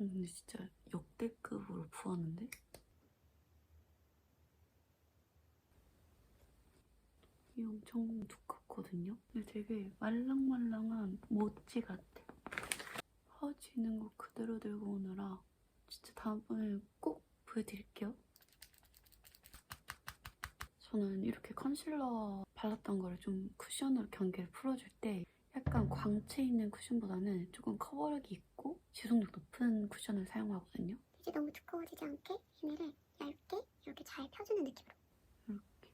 음, 근데 진짜 역대급으로 부었는데? 이 엄청 두껍거든요? 근데 되게 말랑말랑한 모찌 같아. 허지 있는 거 그대로 들고 오느라 진짜 다음번에 꼭 보여드릴게요. 저는 이렇게 컨실러 발랐던 거를 좀 쿠션으로 경계를 풀어줄 때 약간 광채 있는 쿠션보다는 조금 커버력이 있고 지속력 높은 쿠션을 사용하거든요. 이제 너무 두꺼워지지 않게 얘네를 얇게 이렇게 잘 펴주는 느낌으로 이렇게.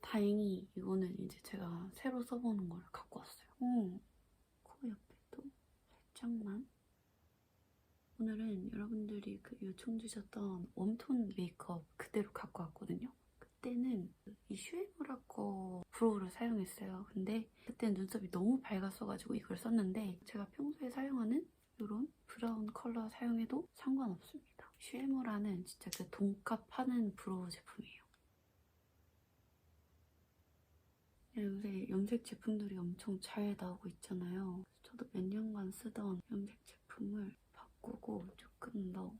다행히 이거는 이제 제가 새로 써보는 걸 갖고 왔어요. 어, 코 옆에도 살짝만. 오늘은 여러분들이 그 요청 주셨던 웜톤 메이크업 그대로 갖고 왔거든요. 그때는 이 슈에무라 거 브로우를 사용했어요. 근데 그때 눈썹이 너무 밝았어가지고 이걸 썼는데 제가 평소에 사용하는 이런 브라운 컬러 사용해도 상관없습니다. 슈에무라는 진짜 그 돈값 하는 브로우 제품이에요. 요새 염색 제품들이 엄청 잘 나오고 있잖아요. 저도 몇 년간 쓰던 염색 제품을 바꾸고 조금 더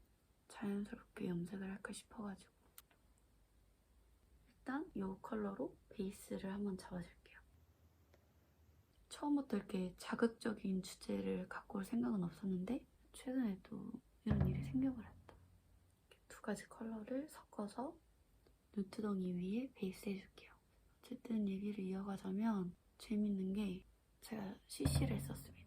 자연스럽게 염색을 할까 싶어가지고 일단 이 컬러로 베이스를 한번 잡아줄게요. 처음부터 이렇게 자극적인 주제를 갖고 올 생각은 없었는데 최근에 또 이런 일이 생겨버렸다. 두 가지 컬러를 섞어서 눈두덩이 위에 베이스 해줄게요. 어쨌든 얘기를 이어가자면 재밌는 게 제가 CC를 했었습니다.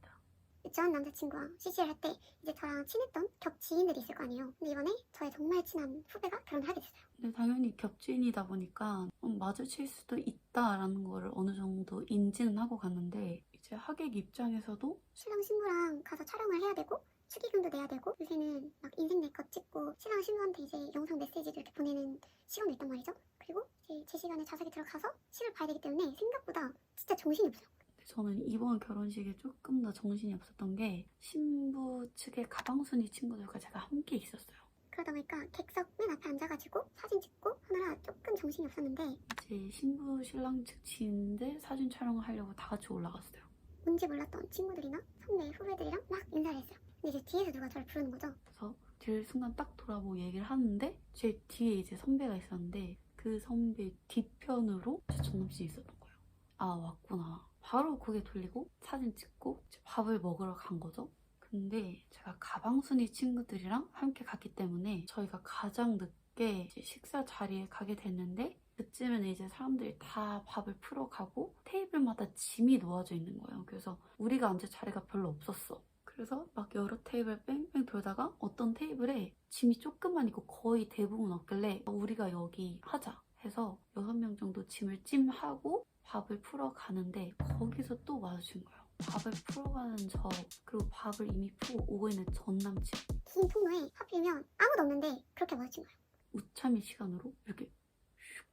전 남자친구와 CC를 할 때 이제 저랑 친했던 겹 지인들이 있을 거 아니에요. 근데 이번에 저의 정말 친한 후배가 결혼을 하게 됐어요. 근데 당연히 겹지인이다 보니까 어, 마주칠 수도 있다라는 거를 어느 정도 인지는 하고 갔는데 이제 하객 입장에서도 신랑 신부랑 가서 촬영을 해야 되고 축의금도 내야 되고 요새는 막 인생 네컷 찍고 신랑 신부한테 이제 영상 메시지도 이렇게 보내는 시간도 있단 말이죠. 그리고 이제 제 시간에 좌석에 들어가서 시를 봐야 되기 때문에 생각보다 진짜 정신이 없어요 저는 이번 결혼식에 조금 더 정신이 없었던 게 신부 측의 가방순이 친구들과 제가 함께 있었어요. 그러다 보니까 객석 맨 앞에 앉아가지고 사진 찍고 하느라 조금 정신이 없었는데 이제 신부 신랑 측 지인들 사진 촬영을 하려고 다 같이 올라갔어요. 뭔지 몰랐던 친구들이나 선배 후배들이랑 막 인사를 했어요 근데 이제 뒤에서 누가 저를 부르는 거죠 그래서 뒤를 순간 딱 돌아보고 얘기를 하는데 제 뒤에 이제 선배가 있었는데 그 선배 뒤편으로 제 전남친이 있었던 거예요. 아 왔구나. 바로 고개 돌리고 사진 찍고 밥을 먹으러 간 거죠. 근데 제가 가방순이 친구들이랑 함께 갔기 때문에 저희가 가장 늦게 식사 자리에 가게 됐는데 그쯤에는 이제 사람들이 다 밥을 풀어 가고 테이블마다 짐이 놓아져 있는 거예요. 그래서 우리가 앉을 자리가 별로 없었어. 그래서 막 여러 테이블 뺑뺑 돌다가 어떤 테이블에 짐이 조금만 있고 거의 대부분 없길래 우리가 여기 하자 해서 여섯 명 정도 짐을 찜하고 밥을 풀어 가는데 거기서 또 마주친 거예요. 밥을 풀어 가는 저 그리고 밥을 이미 풀고 오고 있는 전 남친 긴 통로에 하필이면 아무도 없는데 그렇게 마주친 거예요 우참이 시간으로 이렇게 슉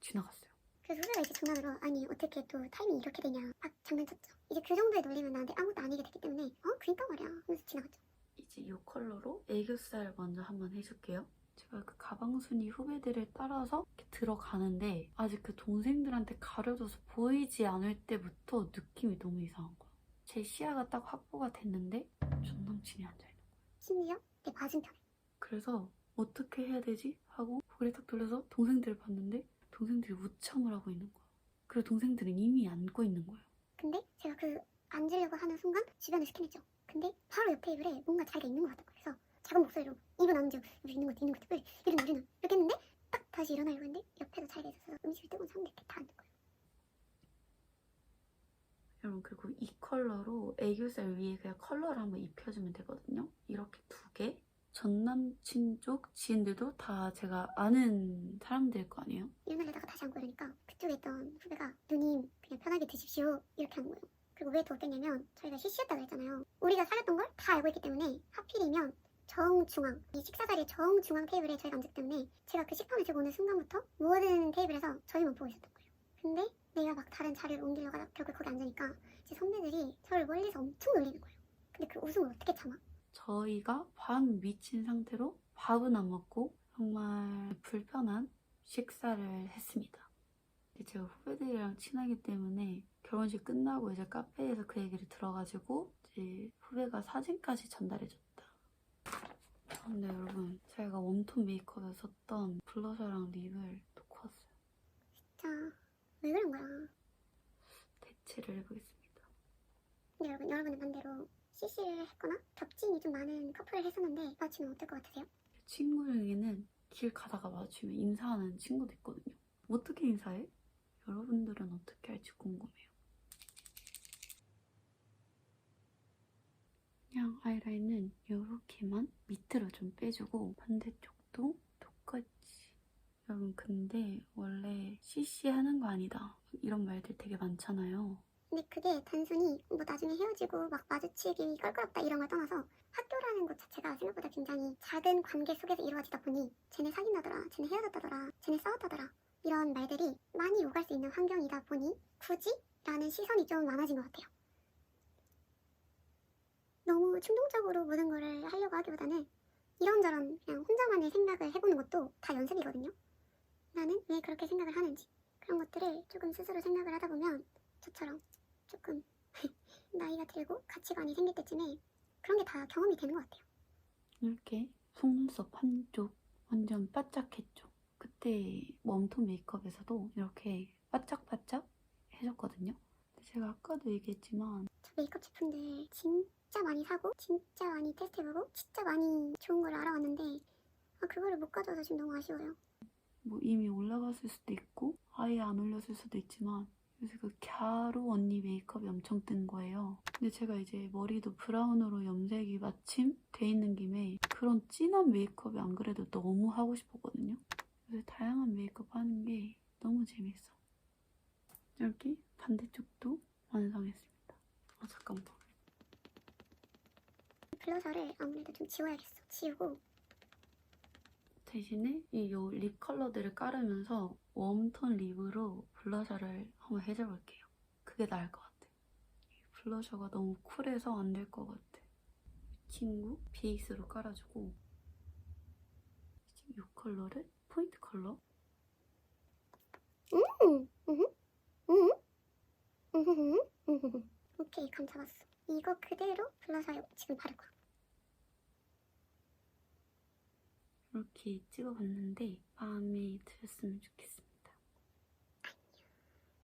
지나갔어요. 그래서 후배가 이제 장난으로 아니 어떻게 또 타이밍이 이렇게 되냐 막 장난쳤죠 이제 그 정도에 놀리면 나한테 아무것도 아니게 됐기 때문에 어? 그니까 말이야 하면서 지나갔죠 이제 이 컬러로 애교살 먼저 한번 해줄게요. 제가 그 가방순이 후배들을 따라서 들어가는데 아직 그 동생들한테 가려져서 보이지 않을 때부터 느낌이 너무 이상한 거야. 제 시야가 딱 확보가 됐는데 전 남친이 앉아있는 거야. 심지어 내 맞은편에 그래서 어떻게 해야 되지? 하고 고개를 딱 돌려서 동생들을 봤는데 동생들이 우참을 하고 있는 거야. 그리고 동생들은 이미 앉고 있는 거예요. 근데 제가 그 앉으려고 하는 순간 주변을 스캔했죠 근데 바로 옆 테이블에 뭔가 자리가 있는 것 같은 거예요 그래서 작은 목소리로 이분 앉은 여기 있는 것 같아 있는 것 같아 왜 이러나 이러나 이렇게 했는데 딱 다시 일어나려고 했는데 옆에도 자리가 있어서 음식을 뜨고 사람들이 이렇게 다 앉은 거예요 여러분 그리고 이 컬러로 애교살 위에 그냥 컬러를 한번 입혀주면 되거든요. 이렇게 두 개. 전 남친 쪽 지인들도 다 제가 아는 사람들일 거 아니에요. 일어나려다가 다시 앉고 이러니까 그쪽에 있던 후배가 누님 그냥 편하게 드십시오 이렇게 하는 거예요 그리고 왜 더 웃겼냐면 저희가 CC했다고 했잖아요 우리가 사렸던 걸 다 알고 있기 때문에 하필이면 정중앙 이 식사 자리의 정중앙 테이블에 저희가 때문에 제가 그 식판을 들고 오는 순간부터 모든 테이블에서 저희만 보고 있었던 거예요 근데 내가 막 다른 자리를 옮기려고 하다 결국 거기 앉으니까 제 선배들이 저를 멀리서 엄청 놀리는 거예요 근데 그 웃음을 어떻게 참아? 저희가 반 미친 상태로 밥은 안 먹고 정말 불편한 식사를 했습니다. 제가 후배들이랑 친하기 때문에 결혼식 끝나고 이제 카페에서 그 얘기를 들어가지고 이제 후배가 사진까지 전달해줬다. 근데 여러분 제가 웜톤 메이크업에 썼던 블러셔랑 립을 놓고 왔어요. 진짜 왜 그런 거야? 대체를 해보겠습니다. 근데 여러분 여러분의 반대로 CC를 했거나 겹친이 좀 많은 커플을 했었는데 마주치면 어떨 것 같으세요? 친구 중에는 길 가다가 마주치면 인사하는 친구도 있거든요. 어떻게 인사해? 여러분들은 어떻게 할지 궁금해요. 그냥 아이라인은 이렇게만 밑으로 좀 빼주고 반대쪽도 똑같이. 여러분 근데 원래 CC 하는 거 아니다. 이런 말들 되게 많잖아요. 근데 그게 단순히 뭐 나중에 헤어지고 막 마주치기 껄끄럽다 이런 걸 떠나서 학교라는 것 자체가 생각보다 굉장히 작은 관계 속에서 이루어지다 보니 쟤네 사귄다더라, 쟤네 헤어졌다더라, 쟤네 싸웠다더라 이런 말들이 많이 오갈 수 있는 환경이다 보니 굳이? 라는 시선이 좀 많아진 것 같아요. 너무 충동적으로 모든 거를 하려고 하기보다는 이런저런 그냥 혼자만의 생각을 해보는 것도 다 연습이거든요. 나는 왜 그렇게 생각을 하는지 그런 것들을 조금 스스로 생각을 하다 보면 저처럼 조금 나이가 들고 가치관이 생길 때쯤에 그런 게 다 경험이 되는 것 같아요. 이렇게 속눈썹 한쪽 완전 바짝했죠. 그때 웜톤 메이크업에서도 이렇게 바짝바짝 해줬거든요. 제가 아까도 얘기했지만 저 메이크업 제품들 진짜 많이 사고 진짜 많이 테스트해보고 진짜 많이 좋은 걸 알아왔는데 아, 그거를 못 가져와서 지금 너무 아쉬워요. 뭐 이미 올라갔을 수도 있고 아예 안 올렸을 수도 있지만 요새 그 갸루 언니 메이크업이 엄청 뜬 거예요. 근데 제가 이제 머리도 브라운으로 염색이 마침 돼 있는 김에 그런 진한 메이크업이 안 그래도 너무 하고 싶었거든요. 요새 다양한 메이크업 하는 게 너무 재밌어. 이렇게 반대쪽도 완성했습니다. 아 잠깐만. 블러셔를 아무래도 좀 지워야겠어. 지우고 대신에 이 요 립 컬러들을 깔으면서 웜톤 립으로 블러셔를 한번 해줘볼게요. 그게 나을 것 같아. 이 블러셔가 너무 쿨해서 안 될 것 같아. 이 친구 베이스로 깔아주고 이 컬러를 포인트 컬러 음, 음, 음, 오케이 감 잡았어. 이거 그대로 블러셔에 지금 바를 거야. 이렇게 찍어봤는데 마음에 들었으면 좋겠습니다.